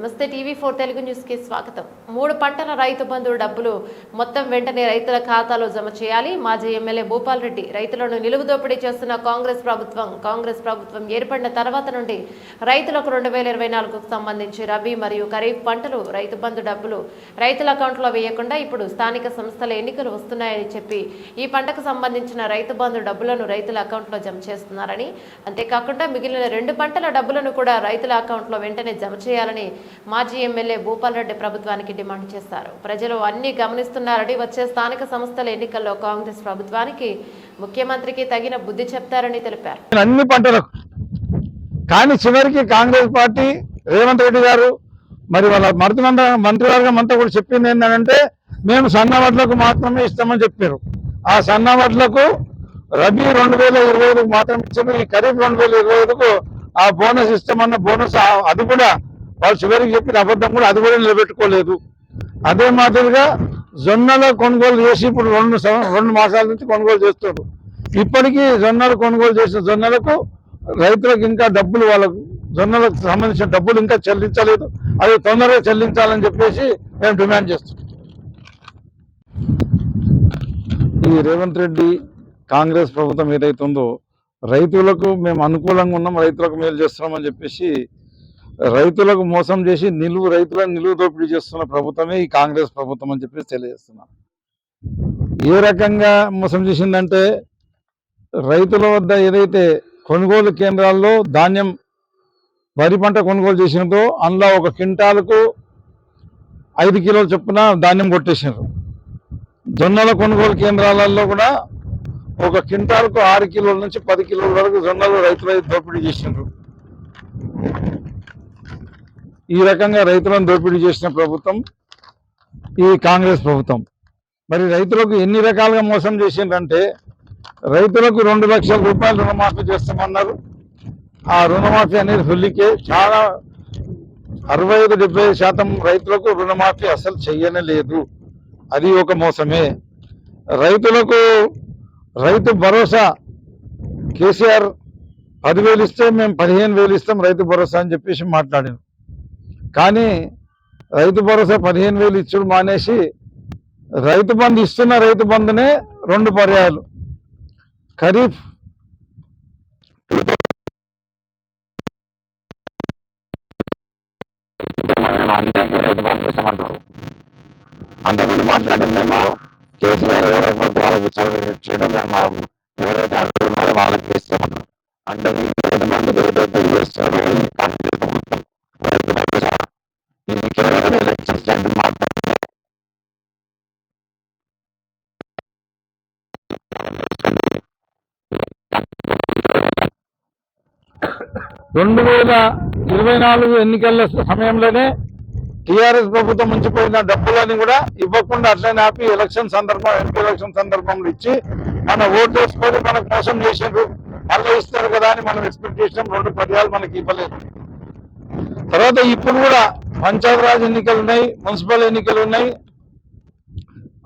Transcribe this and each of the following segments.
నమస్తే TV four Telugu న్యూస్కి స్వాగతం. మూడు పంటల రైతు బంధు డబ్బులు మొత్తం వెంటనే రైతుల ఖాతాలో జమ చేయాలి. మాజీ ఎమ్మెల్యే భూపాల్ రెడ్డి రైతులను నిలువు దోపిడీ చేస్తున్న కాంగ్రెస్ ప్రభుత్వం. కాంగ్రెస్ ప్రభుత్వం ఏర్పడిన తర్వాత నుండి రైతులకు రెండు వేల ఇరవై నాలుగుకు సంబంధించి రబీ మరియు ఖరీఫ్ పంటలు రైతు బంధు డబ్బులు రైతుల అకౌంట్లో వేయకుండా ఇప్పుడు స్థానిక సంస్థల ఎన్నికలు వస్తున్నాయని చెప్పి ఈ పంటకు సంబంధించిన రైతు బంధు డబ్బులను రైతుల అకౌంట్లో జమ చేస్తున్నారని. అంతేకాకుండా మిగిలిన రెండు పంటల డబ్బులను కూడా రైతుల అకౌంట్లో వెంటనే జమ చేయాలని మాజీ ఎమ్మెల్యే భూపాల్ రెడ్డి ప్రభుత్వానికి డిమాండ్ చేశారు ప్రజలు అన్ని గమనిస్తున్నారని వచ్చే స్థానిక సంస్థల ఎన్నికల్లో కాంగ్రెస్ ప్రభుత్వానికి ముఖ్యమంత్రికి తగిన బుద్ధి చెప్తారని తెలిపారు. అన్ని పంటలకు కానీ చివరికి కాంగ్రెస్ పార్టీ రేవంత్ రెడ్డి గారు మరి వాళ్ళ మంత్రి మంత్రివర్గం అంతా కూడా చెప్పింది ఏంటంటే మేము సన్నవడ్లకు మాత్రమే ఇస్తామని చెప్పారు. ఆ సన్నవడ్లకు రబీ రెండు వేల ఇరవై ఐదుకు మాత్రం ఇచ్చారు ఈ ఖరీఫ్ రెండు వేల ఇరవై ఐదుకు ఆ బోనస్ ఇస్తామన్న బోనస్ అది కూడా వాళ్ళు చివరికి చెప్పిన అబద్ధం కూడా అది కూడా నిలబెట్టుకోలేదు. అదే మాదిరిగా జొన్నల కొనుగోలు చేసి ఇప్పుడు రెండు రెండు మాసాల నుంచి కొనుగోలు చేస్తున్నారు ఇప్పటికీ జొన్నలు కొనుగోలు చేసిన జొన్నలకు రైతులకు ఇంకా డబ్బులు వాళ్ళకు జొన్నలకు సంబంధించిన డబ్బులు ఇంకా చెల్లించలేదు. అది తొందరగా చెల్లించాలని చెప్పేసి మేము డిమాండ్ చేస్తున్నాం ఈ రేవంత్ రెడ్డి కాంగ్రెస్ ప్రభుత్వం ఏదైతే ఉందో రైతులకు మేము అనుకూలంగా ఉన్నాం రైతులకు మేలు చేస్తున్నామని చెప్పేసి రైతులకు మోసం చేసి నిలువు రైతులను నిలువు దోపిడీ చేస్తున్న ప్రభుత్వమే ఈ కాంగ్రెస్ ప్రభుత్వం అని చెప్పేసి తెలియజేస్తున్నాం. ఏ రకంగా మోసం చేసిందంటే రైతుల వద్ద ఏదైతే కొనుగోలు కేంద్రాల్లో ధాన్యం వరి పంట కొనుగోలు చేసినప్పుడు అందులో ఒక క్వింటాలకు ఐదు కిలోల చొప్పున ధాన్యం కొట్టేసినారు. జొన్నల కొనుగోలు కేంద్రాలలో కూడా ఒక క్వింటాలకు ఆరు కిలోల నుంచి పది కిలోల వరకు జొన్నలు రైతులు దోపిడీ చేసినారు. ఈ రకంగా రైతులను దోపిడీ చేసిన ప్రభుత్వం ఈ కాంగ్రెస్ ప్రభుత్వం. మరి రైతులకు ఎన్ని రకాలుగా మోసం చేసిందంటే రైతులకు రెండు లక్షల రూపాయలు రుణమాఫీ చేస్తామన్నారు. ఆ రుణమాఫీ అనేది హుల్లికే. చాలా అరవై ఐదు డెబ్బై శాతం రైతులకు రుణమాఫీ అసలు చెయ్యనే లేదు అది ఒక మోసమే. రైతులకు రైతు భరోసా. కేసీఆర్ పదివేలు ఇస్తే మేము పదిహేను వేలు ఇస్తాం రైతు భరోసా అని చెప్పేసి మాట్లాడాను. కానీ రైతు భరోసా పదిహేను వేలు ఇచ్చుడు మానేసి రైతు బంధు ఇస్తున్న రైతు బంధునే రెండు పర్యాయాలు. ఖరీఫ్ అంతకుముందు మాట్లాడిందేమో కేసీఆర్ ఎవరైనా చేయడం మేము ఎవరైతే అంటున్నారో వాళ్ళకి ఇస్తామన్నారు అంటే రెండు వేల ఇరవై నాలుగు ఎన్నికల సమయంలోనే టిఆర్ఎస్ ప్రభుత్వం ఉంచిపోయిన డబ్బులని కూడా ఇవ్వకుండా అట్లనే ఆపి ఎలక్షన్ సందర్భం ఎంపీ ఎలక్షన్ సందర్భంలో ఇచ్చి మన ఓటు వేసుకొని మనకు మోసం చేసినారు మళ్ళీ ఇస్తారు కదా అని మనం ఎక్స్పెక్ట్ చేసినాం. రెండు పర్యాలు మనకి ఇవ్వలేదు. తర్వాత ఇప్పుడు కూడా పంచాయతీరాజ్ ఎన్నికలు ఉన్నాయి మున్సిపల్ ఎన్నికలు ఉన్నాయి.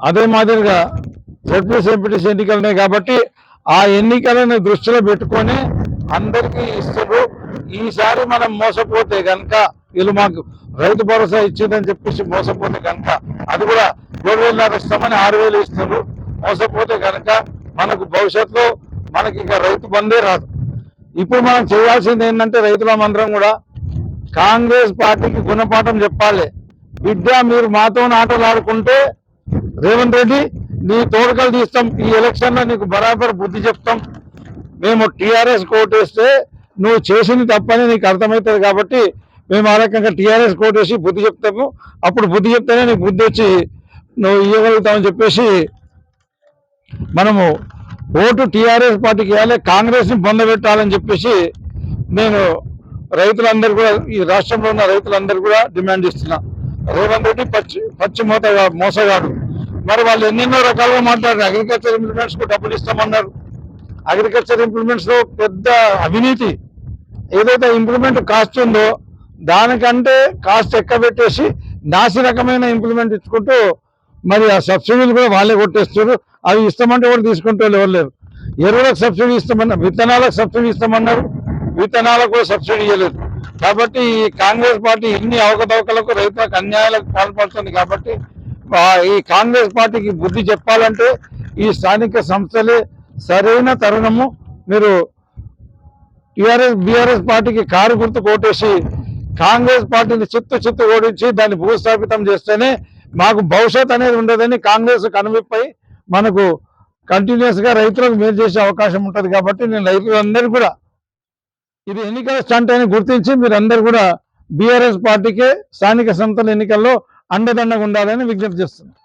అదే మాదిరిగా జడ్పీఎస్ ఎంపీటీసీ ఎన్నికలు ఉన్నాయి కాబట్టి ఆ ఎన్నికలను దృష్టిలో పెట్టుకొని అందరికీ ఇస్తారు ఈసారి మనం మోసపోతే గనక వీళ్ళు మాకు రైతు భరోసా ఇచ్చిందని చెప్పేసి మోసపోతే కనుక అది కూడా ఏడు వేలు ఇస్తామని ఆరు వేలు ఇస్తారు మోసపోతే కనుక మనకు భవిష్యత్తులో మనకి ఇక రైతు బందే రాదు. ఇప్పుడు మనం చేయాల్సింది ఏంటంటే రైతులమందరం కూడా కాంగ్రెస్ పార్టీకి గుణపాఠం చెప్పాలి. బిడ్డ మీరు మాతో ఆటలు ఆడుకుంటే రేవంత్ రెడ్డి నీ తోడుకలు తీస్తాం. ఈ ఎలక్షన్లో నీకు బరాబర్ బుద్ధి చెప్తాం. మేము టీఆర్ఎస్ కోటేస్తే నువ్వు చేసింది తప్పని నీకు అర్థమవుతుంది కాబట్టి మేము ఆ రకంగా టిఆర్ఎస్ కోటేసి బుద్ధి చెప్తాము. అప్పుడు బుద్ధి చెప్తేనే నీకు బుద్ధి వచ్చి నువ్వు ఇవ్వగలుగుతావని చెప్పేసి మనము ఓటు టీఆర్ఎస్ పార్టీకి వేయాలి కాంగ్రెస్ని పొందబెట్టాలని చెప్పేసి నేను రైతులందరూ కూడా ఈ రాష్ట్రంలో ఉన్న రైతులందరూ కూడా డిమాండ్ ఇస్తున్నా రేవంత్ రెడ్డి పచ్చి పచ్చి మూత మోసగాడు. మరి వాళ్ళు ఎన్నెన్నో రకాలుగా మాట్లాడారు అగ్రికల్చర్ ఇంప్లిమెంట్స్కు డబ్బులు ఇస్తామన్నారు. అగ్రికల్చర్ ఇంప్లిమెంట్స్లో పెద్ద అవినీతి. ఏదైతే ఇంప్లిమెంట్ కాస్ట్ ఉందో దానికంటే కాస్ట్ ఎక్కబెట్టేసి నాసి రకమైన ఇంప్లిమెంట్ ఇచ్చుకుంటూ మరి ఆ సబ్సిడీలు కూడా వాళ్ళే కొట్టేస్తారు అవి ఇస్తామంటే కూడా తీసుకుంటే ఎవరు లేరు. ఎరువులకు సబ్సిడీ ఇస్తామన్నారు విత్తనాలకు సబ్సిడీ ఇస్తామన్నారు విత్తనాలకు కూడా సబ్సిడీ ఇవ్వలేదు కాబట్టి ఈ కాంగ్రెస్ పార్టీ ఇన్ని అవకతవకలకు రైతులకు అన్యాయాలకు పాల్పడుతుంది కాబట్టి ఈ కాంగ్రెస్ పార్టీకి బుద్ధి చెప్పాలంటే ఈ స్థానిక సంస్థలే సరైన తరుణము. మీరు టిఆర్ఎస్ బీఆర్ఎస్ పార్టీకి కారు గుర్తు కోటేసి కాంగ్రెస్ పార్టీని చిత్తు చిత్తు ఓడించి దాన్ని భూస్థాపితం చేస్తేనే మాకు భవిష్యత్ అనేది ఉండదని కాంగ్రెస్ కనువిప్పై మనకు కంటిన్యూస్గా రైతులకు మేలు చేసే అవకాశం ఉంటుంది కాబట్టి నేను రైతులందరూ కూడా ఇది ఎన్నికల స్టంట్ అని గుర్తించి మీరందరూ కూడా బీఆర్ఎస్ పార్టీకే స్థానిక సంస్థల ఎన్నికల్లో అండదండగా ఉండాలని విజ్ఞప్తి చేస్తున్నాను.